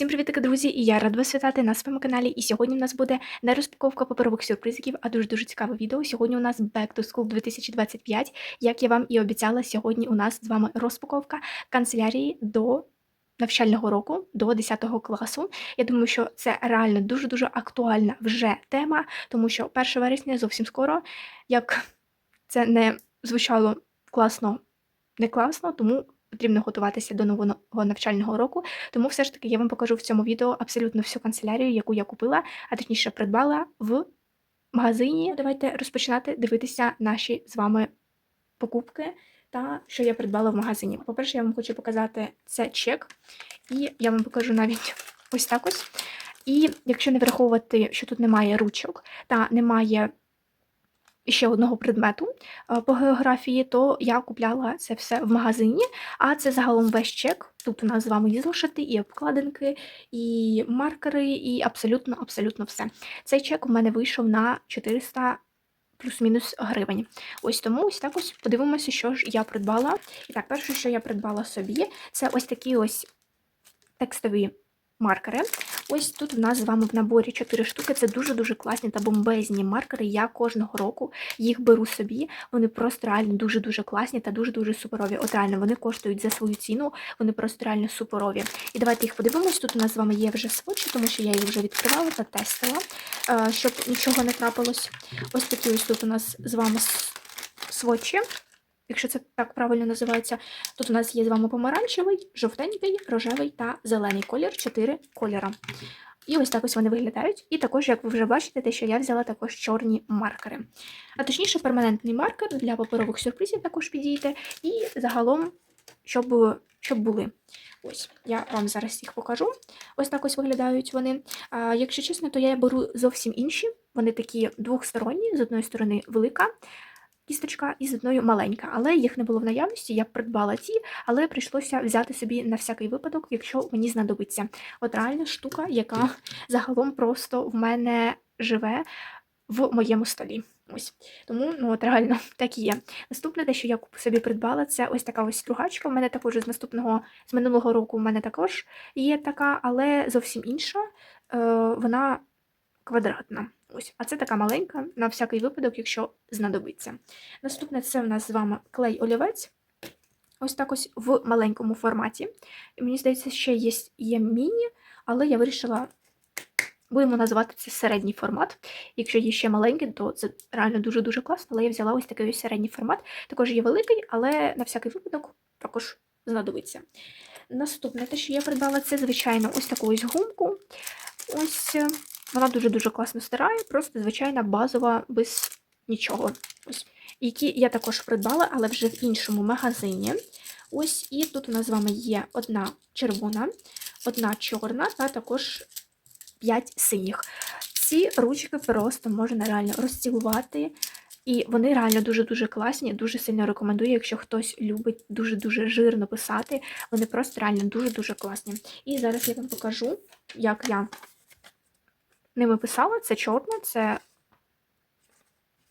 Всім привітки, друзі! І я рада вас вітати на своєму каналі. І сьогодні в нас буде не розпаковка паперових сюрпризиків, а дуже дуже цікаве відео. Сьогодні у нас Back to School 2025. Як я вам і обіцяла, сьогодні у нас з вами розпаковка канцелярії до навчального року, до 10 класу. Я думаю, що це реально дуже дуже актуальна вже тема, тому що 1 вересня зовсім скоро, як це не звучало класно, не класно, тому потрібно готуватися до нового навчального року. Тому все ж таки я вам покажу в цьому відео абсолютно всю канцелярію, яку я купила, а точніше придбала в магазині. Давайте розпочинати дивитися наші з вами покупки та що я придбала в магазині. По-перше, я вам хочу показати це чек, і я вам покажу навіть ось так ось. І якщо не враховувати, що тут немає ручок та немає ще одного предмету е, по географії, то я купляла це все в магазині, а це загалом весь чек. Тут у нас з вами і зошити, і обкладинки, і маркери, і абсолютно абсолютно все. Цей чек у мене вийшов на 400 плюс-мінус гривень. Ось тому ось так ось подивимося, що ж я придбала. І так, перше, що я придбала собі, це ось такі ось текстові маркери. Ось тут у нас з вами в наборі 4 штуки. Це дуже-дуже класні та бомбезні маркери. Я кожного року їх беру собі. Вони просто реально дуже-дуже класні та дуже-дуже суперові. От реально вони коштують за свою ціну, вони просто реально суперові. І давайте їх подивимось. Тут у нас з вами є вже сводчі, тому що я їх вже відкривала та тестила, е, щоб нічого не трапилось. Ось такі ось тут у нас з вами сводчі якщо це так правильно називається. Тут у нас є з вами помаранчевий, жовтенький, рожевий та зелений колір, 4 кольора. І ось так ось вони виглядають. І також, як ви вже бачите, те, що я взяла також чорні маркери. А точніше, перманентний маркер для паперових сюрпризів також підійде. І загалом, щоб щоб були. Ось, я вам зараз їх покажу. Ось так ось виглядають вони. А, Якщо чесно, то я беру зовсім інші. Вони такі двохсторонні, з одної сторони велика кісточка і з одною маленька, але їх не було в наявності, я придбала ті, але прийшлося взяти собі на всякий випадок, якщо мені знадобиться. От реальна штука, яка загалом просто в мене живе в моєму столі. Ось. Тому ну, от реально так і є. Наступне, те, що я собі придбала, це ось така ось стругачка. У мене також з наступного, з минулого року у мене також є така, але зовсім інша. Е, Вона квадратна. Ось, А це така маленька, на всякий випадок, якщо знадобиться. Наступне це в нас з вами клей-олівець. Ось так ось в маленькому форматі. І мені здається, ще є є міні, але я вирішила, будемо називати це середній формат. Якщо є ще маленький, то це реально дуже-дуже класно, але я взяла ось такий ось середній формат. Також є великий, але на всякий випадок також знадобиться. Наступне, те, що я придбала, це, звичайно, ось таку ось гумку. Ось вона дуже-дуже класно стирає, просто звичайна базова, без нічого. Ось. Які я також придбала, але вже в іншому магазині. Ось, і тут у нас з вами є одна червона, одна чорна, та також 5 синіх. Ці ручки просто можна реально розцілувати. І вони реально дуже-дуже класні, дуже сильно рекомендую, якщо хтось любить дуже-дуже жирно писати. Вони просто реально дуже-дуже класні. І зараз я вам покажу, як я ними писала. Це чорна, це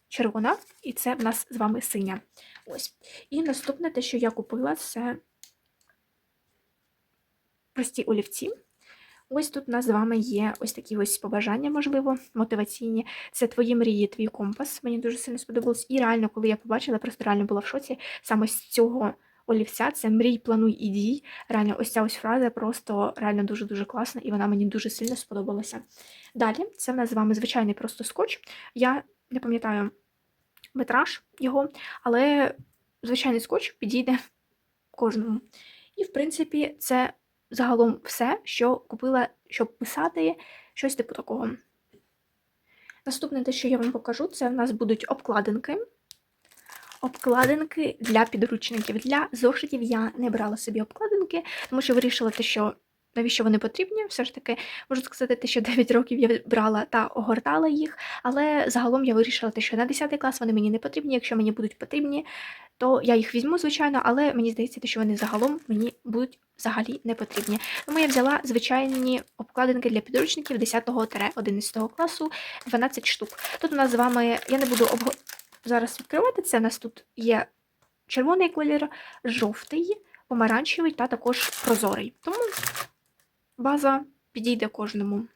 червона, і це в нас з вами синя. Ось. І наступне те, що я купила, це прості олівці. Ось тут у нас з вами є ось такі ось побажання, можливо, мотиваційні. Це твої мрії, твій компас. Мені дуже сильно сподобалось. І реально, коли я побачила, просто реально була в шоці саме з цього олівця це мрій, плануй і дій. Реально, ось ця ось фраза просто реально дуже-дуже класна, і вона мені дуже сильно сподобалася. Далі, це в нас з вами звичайний просто скотч. Я не пам'ятаю метраж його, але звичайний скотч підійде кожному. І, в принципі, це загалом все, що купила, щоб писати щось типу такого. Наступне те, що я вам покажу, це в нас будуть обкладинки обкладинки для підручників. Для зошитів я не брала собі обкладинки, тому що вирішила те, що навіщо вони потрібні. Все ж таки, можу сказати, те, що 9 років я брала та огортала їх, але загалом я вирішила те, що на 10 клас вони мені не потрібні. Якщо мені будуть потрібні, то я їх візьму, звичайно, але мені здається, що вони загалом мені будуть взагалі не потрібні. Тому я взяла звичайні обкладинки для підручників 10-11 класу, 12 штук. Тут у нас з вами я не буду обго зараз відкривати це. У нас тут є червоний колір, жовтий, помаранчевий та також прозорий. Тому база підійде кожному.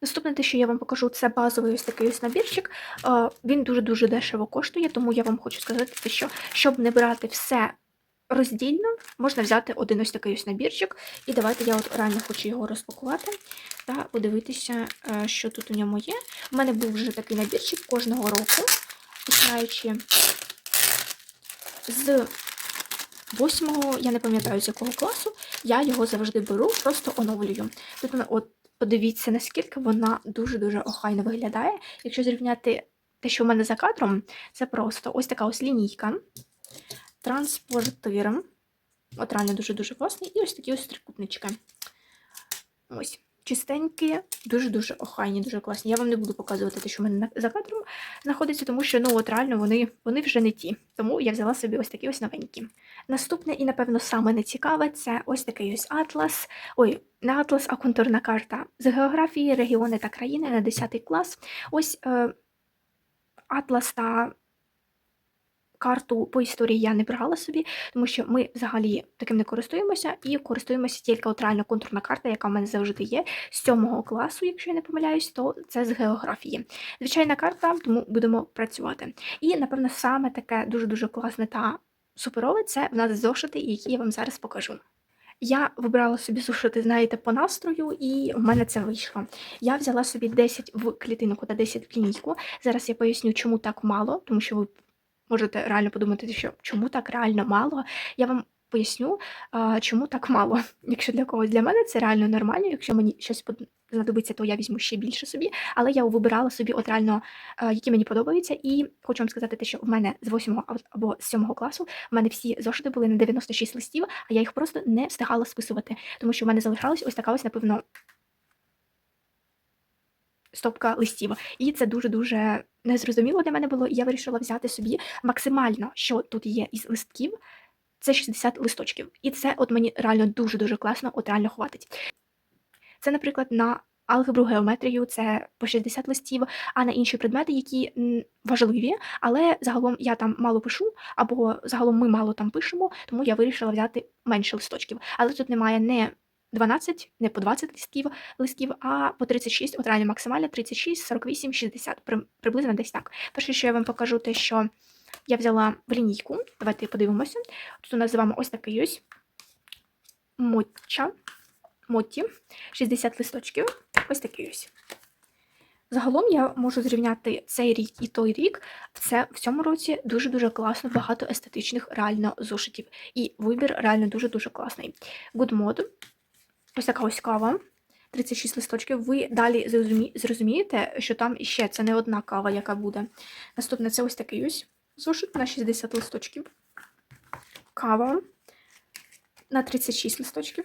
Наступне те, що я вам покажу, це базовий ось такий ось набірчик. Е, Він дуже-дуже дешево коштує, тому я вам хочу сказати, що щоб не брати все роздільно, можна взяти один ось такий ось набірчик. І давайте я от реально хочу його розпакувати та подивитися, е, що тут у ньому є. У мене був вже такий набірчик кожного року, починаючи з восьмого, я не пам'ятаю з якого класу, я його завжди беру, просто оновлюю. Тут от подивіться, наскільки вона дуже-дуже охайно виглядає. Якщо зрівняти те, що в мене за кадром, це просто ось така ось лінійка, транспортир. От реально дуже-дуже класний. І ось такі ось трикутнички. Ось. Чистенькі, дуже-дуже охайні, дуже класні. Я вам не буду показувати те, що в мене за кадром знаходиться, тому що ну от реально вони, вони вже не ті. Тому я взяла собі ось такі ось новенькі. Наступне і, напевно, саме нецікаве це ось такий ось атлас. Ой, не атлас, а контурна карта з географії, регіони та країни на 10 клас. Ось е, атлас та карту по історії я не брала собі, тому що ми взагалі таким не користуємося і користуємося тільки от реально контурна карта, яка в мене завжди є. З 7 класу, якщо я не помиляюсь, то це з географії. Звичайна карта, тому будемо працювати. І, напевно, саме таке дуже-дуже класне та суперове це в нас зошити, які я вам зараз покажу. Я вибрала собі зошити, знаєте, по настрою, і в мене це вийшло. Я взяла собі 10 в клітинку та 10 в лінійку. Зараз я поясню, чому так мало, тому що ви можете реально подумати, що чому так реально мало. Я вам поясню, чому так мало. Якщо для когось для мене це реально нормально. Якщо мені щось знадобиться, то я візьму ще більше собі. Але я вибирала собі от реально, які мені подобаються. І хочу вам сказати, те, що в мене з 8 або з 7 класу в мене всі зошити були на 96 листів, а я їх просто не встигала списувати, тому що в мене залишалась ось така ось, напевно, стопка листів. І це дуже-дуже незрозуміло для мене було. І я вирішила взяти собі максимально, що тут є із листків. Це 60 листочків. І це от мені реально дуже-дуже класно, от реально хватить. Це, наприклад, на алгебру, геометрію це по 60 листів, а на інші предмети, які важливі, але загалом я там мало пишу, або загалом ми мало там пишемо, тому я вирішила взяти менше листочків. Але тут немає не 12, не по 20 листків, листків, а по 36, от реально максимально 36, 48, 60, при- приблизно десь так. Перше, що я вам покажу, те, що я взяла в лінійку. Давайте подивимося. Тут у нас з вами ось такий ось мотча, мотті, 60 листочків. Ось такий ось. Загалом я можу зрівняти цей рік і той рік. Це в цьому році дуже-дуже класно, багато естетичних реально зошитів. І вибір реально дуже-дуже класний. Good Mod. Ось така ось кава. 36 листочків. Ви далі зрозумієте, що там іще це не одна кава, яка буде. Наступне це ось такий ось зошит на 60 листочків. Кава на 36 листочків.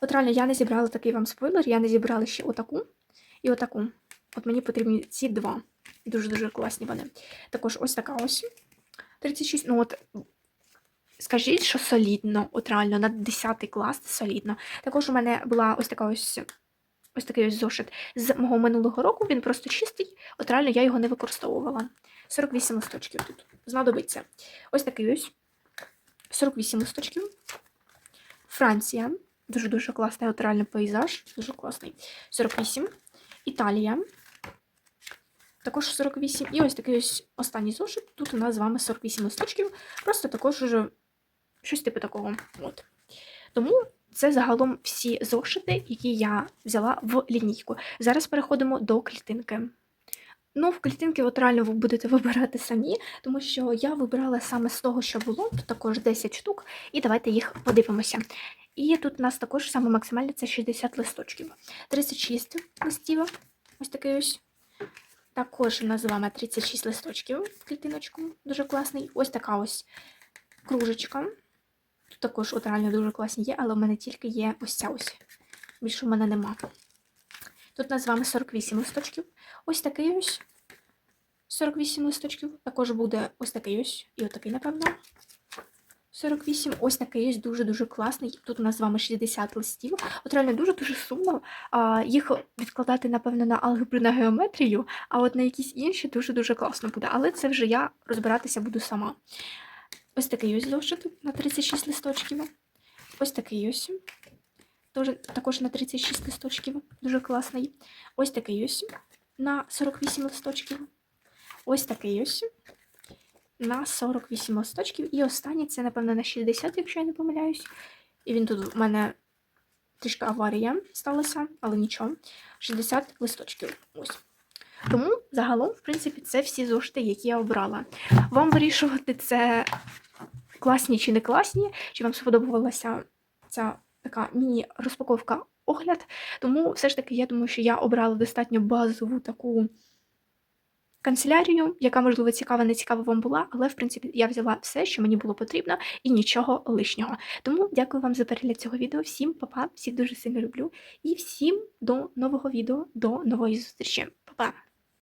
От реально, я не зібрала такий вам спойлер, я не зібрала ще отаку і отаку. От мені потрібні ці два. Дуже-дуже класні вони. Також ось така ось. 36. Ну от, скажіть, що солідно, от реально, на 10 клас солідно. Також у мене була ось така ось. Ось такий ось зошит з мого минулого року, він просто чистий, от реально я його не використовувала. 48 листочків тут знадобиться. Ось такий ось 48 листочків. Франція. Дуже-дуже класний от реально пейзаж. Дуже класний. 48. Італія. Також 48. І ось такий ось останній зошит. Тут у нас з вами 48 листочків. Просто також уже щось типу такого. От. Тому це загалом всі зошити, які я взяла в лінійку. Зараз переходимо до клітинки. Ну, в клітинки от реально ви будете вибирати самі, тому що я вибирала саме з того, що було, тут також 10 штук, і давайте їх подивимося. І тут у нас також саме максимальне це 60 листочків. 36 листів, ось такий ось. Також у нас з вами 36 листочків в клітиночку, дуже класний. Ось така ось кружечка. Тут також от реально дуже класні є, але в мене тільки є ось ця ось. Більше в мене нема. Тут у нас з вами 48 листочків. Ось такий ось 48 листочків. Також буде ось такий ось і отакий, напевно. 48. Ось такий ось дуже-дуже класний. Тут у нас з вами 60 листів. От реально дуже-дуже сумно. А, їх відкладати, напевно, на алгебру на геометрію, а от на якісь інші дуже-дуже класно буде. Але це вже я розбиратися буду сама. Ось такий ось зошит на 36 листочків. Ось такий ось. Тож, також на 36 листочків. Дуже класний. Ось такий ось на 48 листочків. Ось такий ось на 48 листочків. І останній це, напевно, на 60, якщо я не помиляюсь. І він тут у мене трішки аварія сталася, але нічого. 60 листочків. Ось. Тому загалом, в принципі, це всі зошити, які я обрала. Вам вирішувати це класні чи не класні, чи вам сподобалася ця така міні-розпаковка огляд. Тому все ж таки, я думаю, що я обрала достатньо базову таку канцелярію, яка, можливо, цікава, не цікава вам була, але, в принципі, я взяла все, що мені було потрібно, і нічого лишнього. Тому дякую вам за перегляд цього відео. Всім па-па, всіх дуже сильно люблю. І всім до нового відео, до нової зустрічі. Па-па!